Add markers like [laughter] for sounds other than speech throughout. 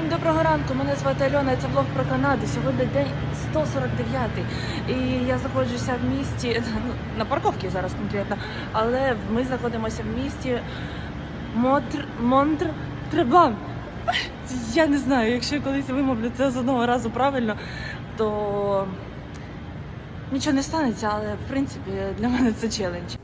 Всім доброго ранку. Мене звати Альона. Це влог про Канаду. Сьогодні день 149. І я знаходжуся в місті ну, на парковці зараз конкретно. Але ми знаходимося в місті Монтр Монтр Требан. Я не знаю, якщо я колись вимовлю це з одного разу правильно, то нічого не станеться, але в принципі для мене це челендж.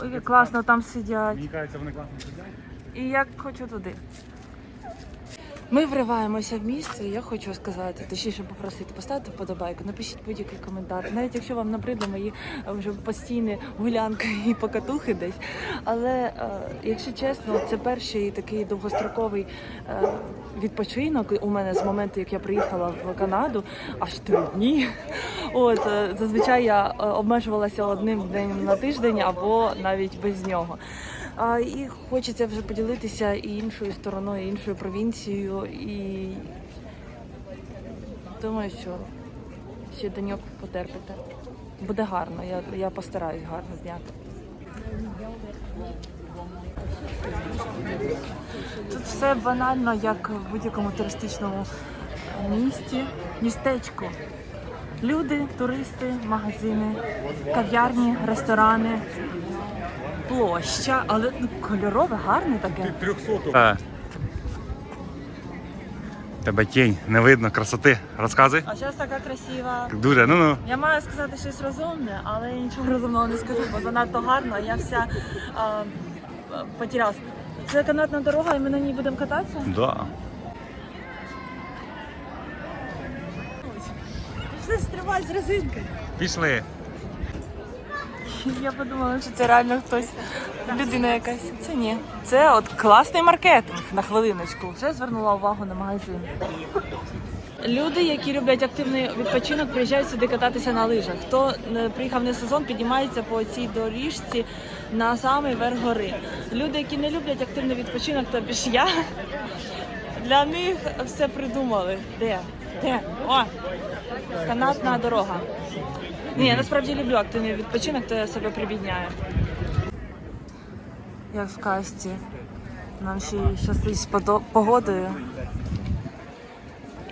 Ой, класно там сидять. Мені кажеться, вони класно сидять. І я хочу туди. Ми вриваємося в місце. Я хочу сказати, точніше попросити поставити вподобайку, напишіть будь-який коментар. Навіть якщо вам набридло мої е, вже постійні гулянки і покатухи десь. Але е, якщо чесно, це перший такий довгостроковий е, відпочинок у мене з моменту, як я приїхала в Канаду, аж три дні. От зазвичай я обмежувалася одним днем на тиждень або навіть без нього. І хочеться вже поділитися і іншою стороною, і іншою провінцією. І думаю, що ще деньок потерпите. Буде гарно, я, я постараюсь гарно зняти. Тут все банально, як в будь-якому туристичному місті, містечку. Люди, туристи, магазини, кав'ярні, ресторани, площа, але ну, кольорове, гарне таке. Трьохсоту. Тебе тінь, не видно, красоти. Розказуй. А зараз така красива. Дуже, ну ну. Я маю сказати щось розумне, але я нічого розумного не скажу, бо занадто гарно. Я вся а, потерялась. Це канатна дорога, і ми на ній будемо кататися. Да. Пішли стрибати з резинки. Пішли. Я подумала, що це реально хтось, людина якась. Це ні. Це от класний маркетинг на хвилиночку. Вже звернула увагу на магазин. Люди, які люблять активний відпочинок, приїжджають сюди кататися на лижах. Хто приїхав на сезон, піднімається по цій доріжці на самий верх гори. Люди, які не люблять активний відпочинок, тобі ж я для них все придумали. Де? Де? О! Канатна дорога. Ні, я насправді люблю активний відпочинок, то я себе прибідняю. Як в касті. Нам ще щастить з погодою.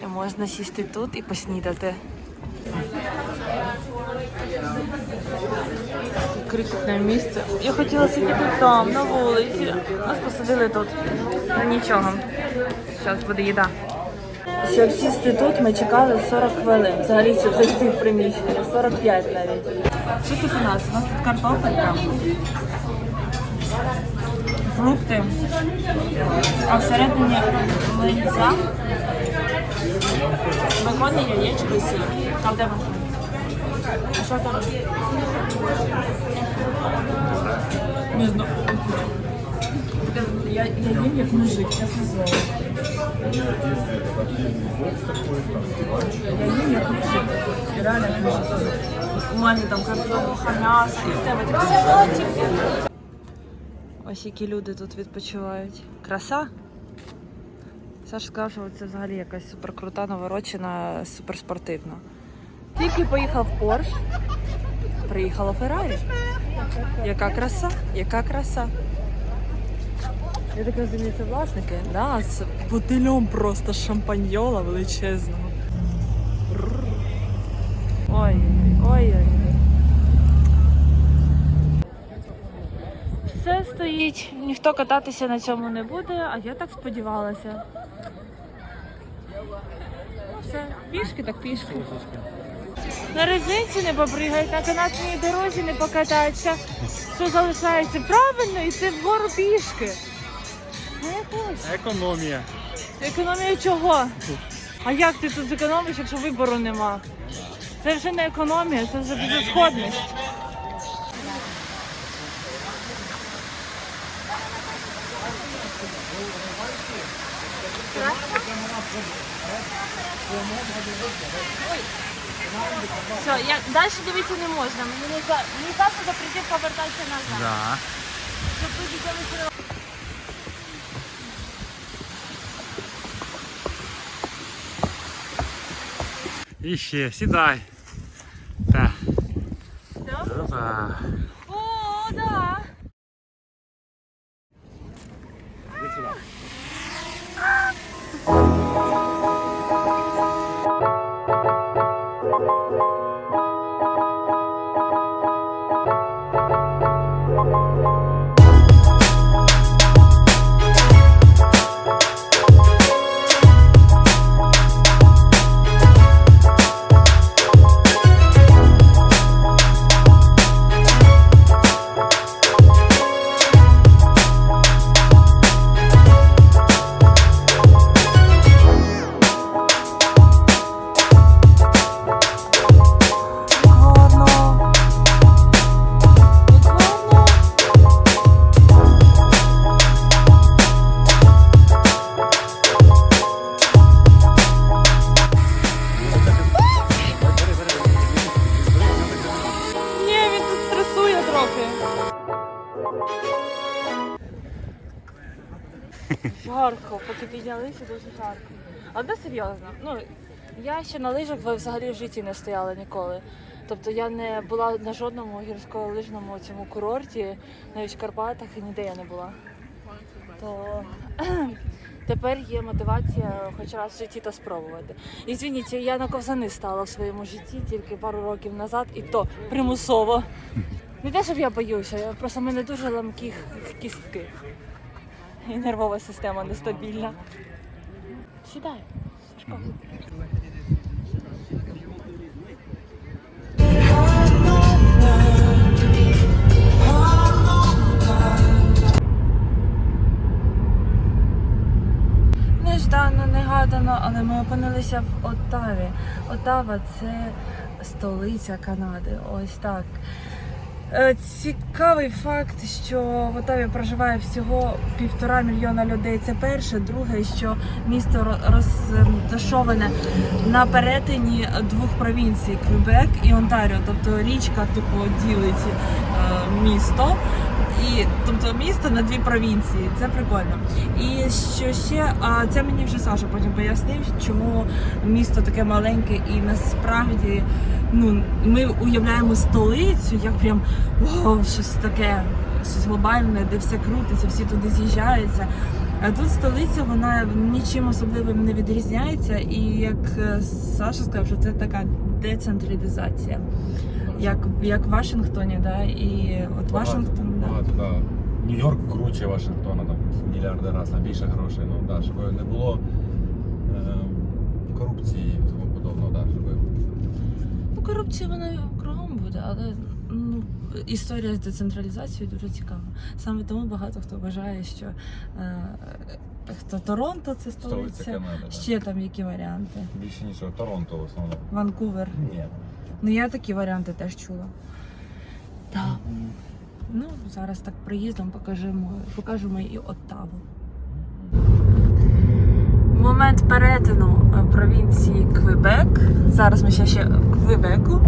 І можна сісти тут і поснідати. Крикетне місце. Я хотіла сидіти там, на вулиці. Нас посадили тут. Ну нічого. Зараз буде їда. Щоб сісти тут, ми чекали 40 хвилин. Взагалі, щоб зайти в приміщення, 45 навіть. Що тут у нас? У нас тут картопелька, фрукти, а всередині млинця, бекон яєчко і. А в тебе? А що там? Не знаю. Я, я їм як мужик, чесно слово. Я їм як мужик. Реально як мужик. У мене там картоха, м'ясо, і в тебе так. Ось які люди тут відпочивають. Краса. Саша сказав, що це взагалі якась суперкрута, наворочена, суперспортивна. Тільки поїхав Порш, приїхала Феррарі. Яка краса, яка краса. Я так розумію, це власники. Да, з бутильом просто шампаньола величезного. Ой, ой, ой. Все стоїть, ніхто кататися на цьому не буде, а я так сподівалася. Все, пішки так пішки. На резинці не попригають, на канатній дорозі не покатаються. Що залишається? Правильно, йти вгору пішки. Економія. Економія чого? А як ти тут зекономиш, якщо вибору нема? Це вже не економія, це вже безсходність. Все, я далі дивитися не можна. Мені за мені завжди запретив повертатися назад. Да. Щоб ви дивилися І ще, сідай. Так. О, да. Жарко, поки піднялися, дуже жарко. Але серйозно. Ну, я ще на лижах взагалі в житті не стояла ніколи. Тобто я не була на жодному гірськолижному цьому курорті, навіть в Карпатах і ніде я не була. То [clears throat] тепер є мотивація хоч раз в житті та спробувати. І звініть, я на ковзани стала в своєму житті тільки пару років назад, і то примусово. Не те, щоб я боюся, я просто мене дуже ламкі кістки. І нервова система нестабільна. Сідай. Сашко. Неждано, негадано, але ми опинилися в Оттаві. Оттава це столиця Канади. Ось так. Е, Цікавий факт, що в Отаві проживає всього півтора мільйона людей. Це перше. Друге, що місто розташоване на перетині двох провінцій Квебек і Онтаріо. Тобто річка тупо ділить е, місто. І тобто місто на дві провінції, це прикольно. І що ще, а це мені вже Саша потім пояснив, чому місто таке маленьке, і насправді ну ми уявляємо столицю, як прям вау, щось таке, щось глобальне, де все крутиться, всі туди з'їжджаються. А тут столиця, вона нічим особливим не відрізняється, і як е, Саша сказав, що це така децентралізація, як, як в Вашингтоні, да, і от Вашингтон. Багато, да. Нью-Йорк круче Вашингтона, там в мільярди разів, там більше грошей. Ну, да, щоб не було е, корупції і тому подобного, да, щоб Ну, корупція вона кругом буде, але ну, історія з децентралізацією дуже цікава. Саме тому багато хто вважає, що е, хто Торонто це столиця столиця. Канади. Да. Ще там які варіанти. Більше ніж Торонто в основному. Ванкувер. Ні. Ну я такі варіанти теж чула. Так. Ну, зараз так приїздом покажемо, покажемо і Оттаву. Момент перетину е, провінції Квебек. Зараз ми ще ще в Квебеку.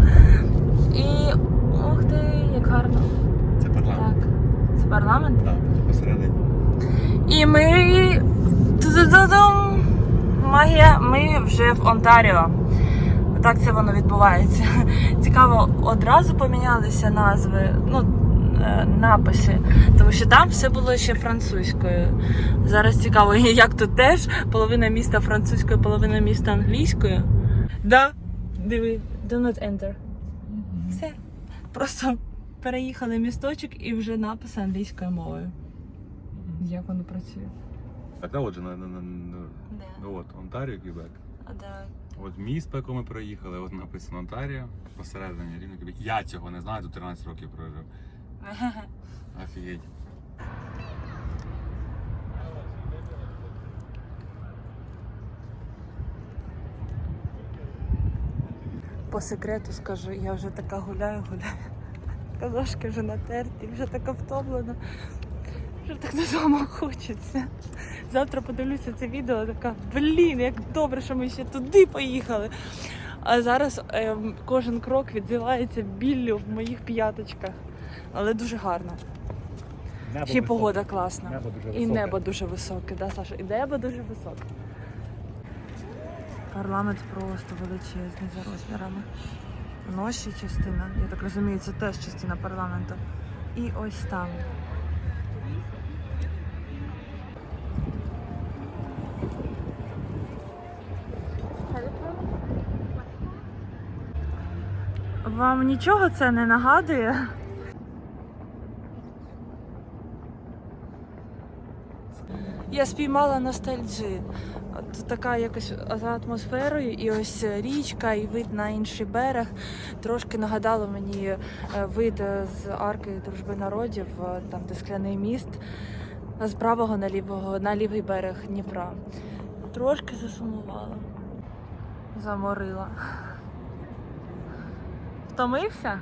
І ух ти, як гарно. Це парламент. Так. Це парламент. Так, посередині. І ми. Магія, ми вже в Онтаріо. Так це воно відбувається. Цікаво, одразу помінялися назви, ну, написи, тому що там все було ще французькою. Зараз цікаво, [laughs] як тут теж половина міста французькою, половина міста англійською. Да, диви, do not enter. Все. Просто переїхали місточок і вже написи англійською мовою. Як воно працює? Так, да, отже, на, на, на, на, ну, от, Онтаріо, Квебек. Да. От міст, по якому ми проїхали, от написано Онтаріо, посередині рівно Квебек. Я цього не знаю, тут 13 років прожив. Офігеть. По секрету скажу, я вже така гуляю, гуляю. Казашки вже натерті, вже така втомлена. Вже так додому хочеться. Завтра подивлюся це відео, така, блін, як добре, що ми ще туди поїхали. А зараз ем, кожен крок відзивається біллю в моїх п'яточках але дуже гарно. Небо Ще й погода класна. Небо дуже високе. І небо дуже високе, да, Саша? І небо дуже високе. Парламент просто величезний за розмірами. Ноші частина, я так розумію, це теж частина парламенту. І ось там. Вам нічого це не нагадує? Я спіймала ностальджі. От така якось за атмосферою, і ось річка, і вид на інший берег. Трошки нагадало мені е, вид е, з арки дружби народів, е, там де скляний міст, з правого на лівого на лівий берег Дніпра. Трошки засумувала. Заморила. Втомився?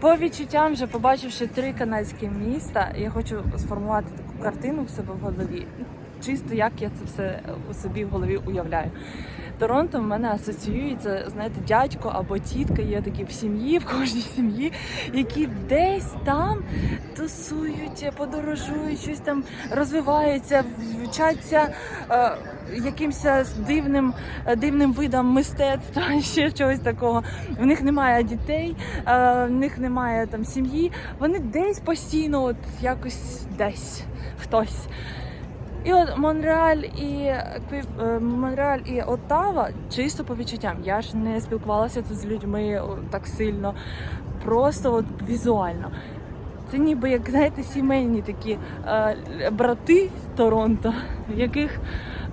По відчуттям, вже побачивши три канадські міста, я хочу сформувати таку картину в себе в голові. Чисто як я це все у собі в голові уявляю. Торонто в мене асоціюється, знаєте, дядько або тітка є такі в сім'ї, в кожній сім'ї, які десь там тусують, подорожують, щось там розвиваються, вчаться е, якимось дивним, е, дивним видам мистецтва, [laughs] ще чогось такого. В них немає дітей, е, в них немає там сім'ї. Вони десь постійно, от якось десь хтось. І от Монреаль і е, Монреаль і Оттава чисто по відчуттям. Я ж не спілкувалася тут з людьми так сильно, просто от візуально. Це ніби як знаєте, сімейні такі е, брати Торонто, в яких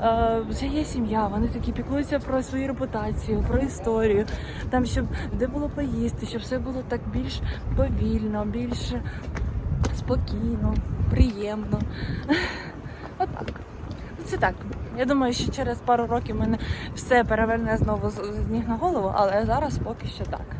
е, вже є сім'я, вони такі піклуються про свою репутацію, про історію, там щоб де було поїсти, щоб все було так більш повільно, більш спокійно, приємно. Отак. Це так. Я думаю, що через пару років мене все переверне знову з ніг на голову, але зараз поки що так.